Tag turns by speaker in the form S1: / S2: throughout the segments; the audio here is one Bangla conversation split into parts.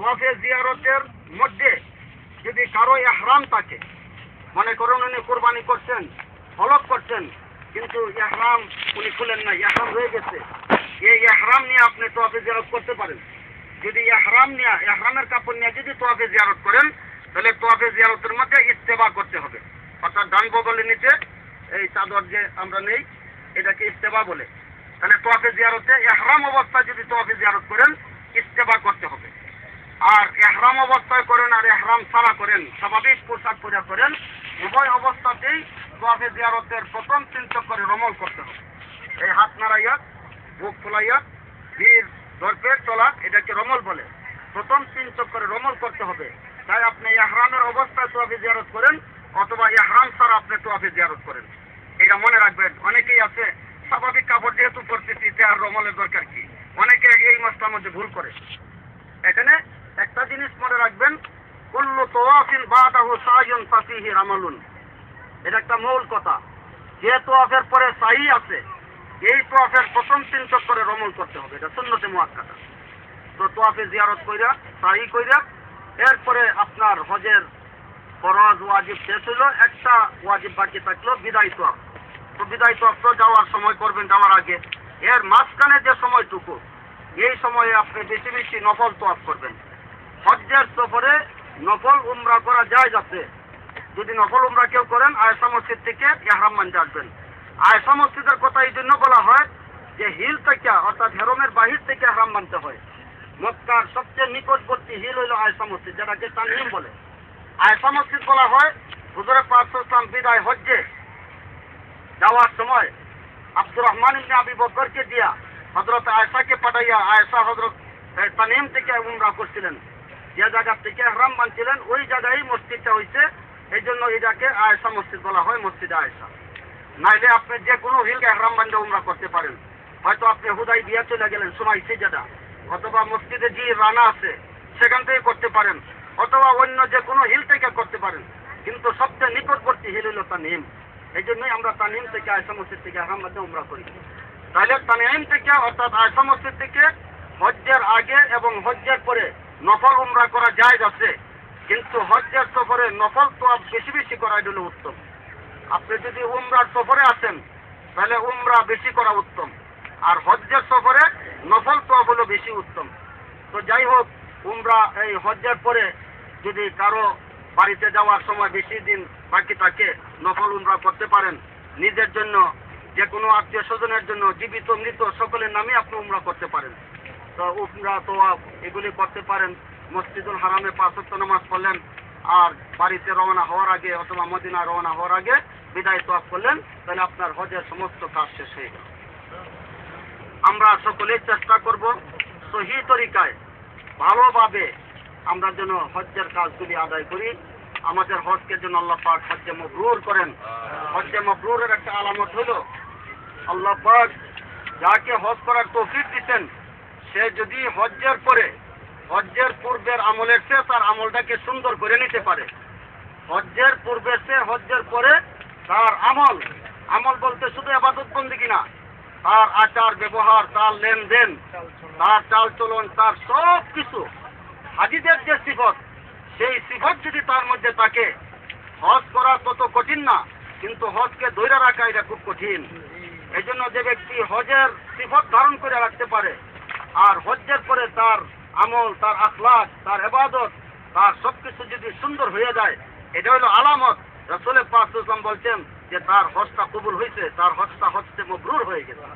S1: তোয়াফে জিয়ারতের মধ্যে যদি কারও এহরাম থাকে, মনে করুন উনি কোরবানি করছেন, হলক করছেন, কিন্তু এহরাম উনি খুলেন না এহরাম রয়ে গেছে। এই এহরাম নিয়ে আপনি তোয়াফে জিয়ারত করতে পারেন। যদি এহরাম নিয়ে এহরামের কাপড় নিয়ে যদি তোয়াফে জিয়ারত করেন, তাহলে তোয়াফে জিয়ারতের মধ্যে ইস্তেবা করতে হবে। অর্থাৎ ডান বগলের নিচে, এই চাদর যে আমরা নেই, এটাকে ইস্তেবা বলে। তাহলে তোয়াফে জিয়ারতে এহরাম অবস্থায় যদি তোয়াফে জিয়ারত করেন, ইস্তেবা করতে হবে। আর এহরাম অবস্থায় করেন আর এহরাম ছাড়া করেন, স্বাভাবিক পোশাক পূজা করেন, উভয় অবস্থাতেই তোয়াফে জিয়ারতের প্রথম তিন চক্করে রমল করতে হবে। এই হাত নাড়াইয়া, বুক ফুলাইয়া, বীর দর্পের চলা এটাকে রমল বলে। প্রথম তিন চক্করে রমল করতে হবে। তাই আপনি এহরামের অবস্থায় তোয়াফে জিয়ারত করেন, অথবা এহরাম ছাড়া আপনি তোয়াফে জিয়ারত করেন। এটা মনে রাখবেন, অনেকেই আছে, স্বাভাবিক কাপড় যেহেতু পরতেছি তে আর রমলের দরকার কি? অনেকে এই মাসটার মধ্যে ভুল করে। এখানে একটা জিনিস মনে রাখবেন, কুল্লু তোয়াফিন বাদাহু সাইয়ুন ফাফিহি রামালুন। এটা একটা মূল কথা। যে তোয়াফের পরে সাই আছে, এই তোয়াফের প্রথম তিন চক্করে রমল করতে হবে, এটা সুন্নতে মুয়াক্কাদা তো তোয়াফে জিয়ারত কইরা, সাই কইরা, এরপরে আপনার হজের ফরজ ওয়াজিব শেষ হলো একটা ওয়াজিব বাকি থাকল, বিদায় তোয়াফ। তো বিদায় তোয়াফ তো যাওয়ার সময় করবেন, যাওয়ার আগে। এর মাঝখানে যে সময়টুকু, এই সময়ে আপনি বেশি বেশি নফল তোয়াফ করবেন। হজ্জের সফরে নফল উমরা করা যায় যাতে যদি নফল উমরা কেউ করেন আয়সা মসজিদ থেকে ইহরাম মানতে আসবেন। আয়সা মসজিদের কথা এই জন্য বলা হয় যে, হিল থেকে, অর্থাৎ হেরমের বাহির থেকে ইহরাম মানতে হয়। মক্কার সবচেয়ে নিকটবর্তী হিল হইল আয়সা মসজিদ, যেটাকে তানহিম বলে। আয়সা মসজিদ বলা হয়, হুজুরের পাঁচশো বিদায় হজ্জে যাওয়ার সময় আব্দুর রহমান ইবনে আবি বকরকে দিয়া হজরত আয়েশাকে পাঠাইয়া আয়সা হজরত তানিম থেকে উমরা করছিলেন। যে জায়গা থেকে হরাম বানছিলেন ওই জায়গায় মসজিদটা হয়েছে এই জন্য এটাকে আয়েশা মসজিদ বলা হয়, মসজিদ আয়েশা। নাইলে আপনি যে কোনো হিলকে হরাম বান্ধে উমরা করতে পারেন। হয়তো আপনি হুদাই দিয়ে চলে গেলেন সময় সে যেটা অথবা মসজিদে যে রানা আছে, সেখান থেকে করতে পারেন। অথবা অন্য যে কোনো হিল থেকে করতে পারেন। কিন্তু সবচেয়ে নিকটবর্তী হিল হলো তানিম। এই জন্যই আমরা তানিম থেকে আয়সা মসজিদ থেকে আহমদে উমরা করি। তাহলে তানিম থেকে, অর্থাৎ আয়সা মসজিদ থেকে হজ্জের আগে এবং হজ্জের পরে নফল উমরা করা যায় আছে, কিন্তু হজ্জের সফরে নফল তো বেশি বেশি করা হলো উত্তম। আপনি যদি উমরার সফরে আসেন, তাহলে উমরা বেশি করা উত্তম। আর হজ্জের সফরে নফল তো হলো বেশি উত্তম। তো যাই হোক, উমরা এই হজ্জের পরে যদি কারও বাড়িতে যাওয়ার সময় বেশি দিন বাকি থাকে, নফল উমরা করতে পারেন। নিজের জন্য যে কোনো আত্মীয় স্বজনের জন্য, জীবিত, মৃত, সকলের নামে আপনি উমরা করতে পারেন। এগুলি করতে পারেন। মসজিদুল হারামে পাঁচ ওয়াক্ত নামাজ পড়লেন, আর বাড়িতে রওনা হওয়ার আগে অথবা মদিনা রওনা হওয়ার আগে বিদায় তোয়াফ করলেন, তাহলে আপনার হজের সমস্ত কাজ শেষ হয়ে গেল। আমরা সকলেই চেষ্টা করব সহি তরিকায়, ভালোভাবে আমরা যেন হজ্জের কাজগুলি আদায় করি। আমাদের হজকে যেন আল্লাহ পাক হজ্জে মবরুর করেন। হজ্জে মবরুরের একটা আলামত হলো, আল্লাহ পাক যাকে হজ করার তৌফিক দিতেন সে যদি হজ্জের পরে, হজ্জের পূর্বের আমলের চেয়ে তার আমলটাকে সুন্দর করে নিতে পারে। হজ্জের পূর্বে সে হজ্জের পরে তার আমল আমল বলতে শুধু আবাদত বন্দিগি না তার আচার, ব্যবহার, তার লেনদেন, তার চাল চলন তার সব কিছু হাজিদের যে সিফত, সেই সিফত যদি তার মধ্যে থাকে, হজ করা তত কঠিন না, কিন্তু হজকে ধৈর্য রাখা এটা খুব কঠিন। এই জন্য যে ব্যক্তি হজের সিফত ধারণ করে রাখতে পারে আর হজ্জের পরে তার আমল, তার আখলাক তার এবাদত তার সবকিছু যদি সুন্দর হয়ে যায়, এটা হলো আলামত। রসুলের পাঁচলাম বলছেন যে তার হজটা কবুল হয়েছে, তার হজটা হজতে মবরুর হয়ে গেছে।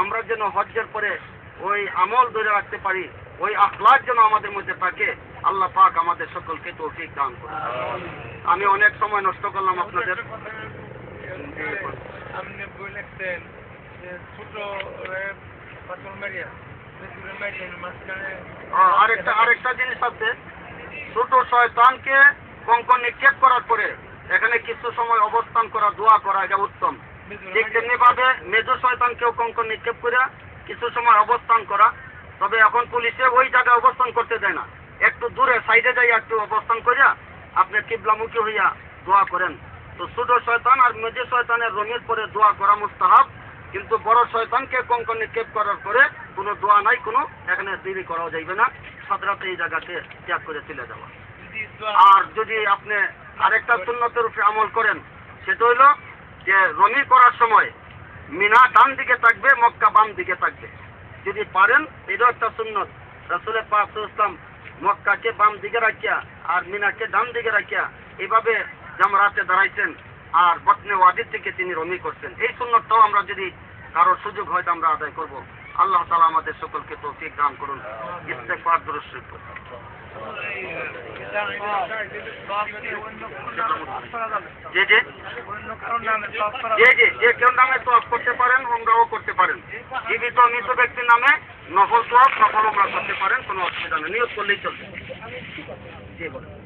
S1: আমরা যেন হজ্জের পরে ওই আমল ধরে রাখতে পারি, ওই আখলাক যেন আমাদের মধ্যে থাকে, আল্লাহ পাক আমাদের সকলকে তৌফিক দান করে আমি অনেক সময় নষ্ট করলাম আপনাদের।
S2: আপনি বই ছোট মারিয়া
S1: আরেকটা আরেকটা জিনিস আছে। ছোট শয়তানকে কঙ্কন নিক্ষেপ করার পরে এখানে কিছু সময় অবস্থান করা, দোয়া করা, এটা উত্তম। ঠিক তেমনি ভাবে মেজর শয়তানকেও কঙ্কন নিক্ষেপ করে কিছু সময় অবস্থান করা। তবে এখন পুলিশে ওই জায়গায় অবস্থান করতে দেয় না। একটু দূরে সাইডে যাই একটু অবস্থান করিয়া আপনি কিবলামুখী হইয়া দোয়া করেন। তো ছোট শয়তান আর মেজর শয়তানের রঙের পরে দোয়া করা মুস্তাহাব। কিন্তু বড় শয়তানকে কঙ্কন নিক্ষেপ করার পরে কোনো দোয়া নাই, কোনো, এখানে দেরি করাও যাইবে না। সাদরাতে এই জায়গাতে ত্যাগ করে চলে যাওয়া। আর যদি আপনি আরেকটা সুন্নতের উপরে আমল করেন, সেটা হইল যে রমি করার সময় মিনা ডান দিকে থাকবে, মক্কা বাম দিকে থাকবে। যদি পারেন, এটাও একটা সুন্নত। রাসুলের পাক ইসলাম মক্কাকে বাম দিকে রাখিয়া আর মিনাকে ডান দিকে রাখিয়া এইভাবে জামরাতে দাঁড়াইছেন। আর বতনে ওয়াদির থেকে তিনি রমি করছেন। এই সুন্নতটাও আমরা যদি কারোর সুযোগ হয়তো আমরা আদায় করব। আল্লাহ তালা আমাদের সকলকে তৌফিক দান করুন। যে যে যে করতে পারেন করতে পারেন। ব্যক্তির নামে করতে পারেন, কোনো অসুবিধা নেই। নিয়োগ করলেই চলবে।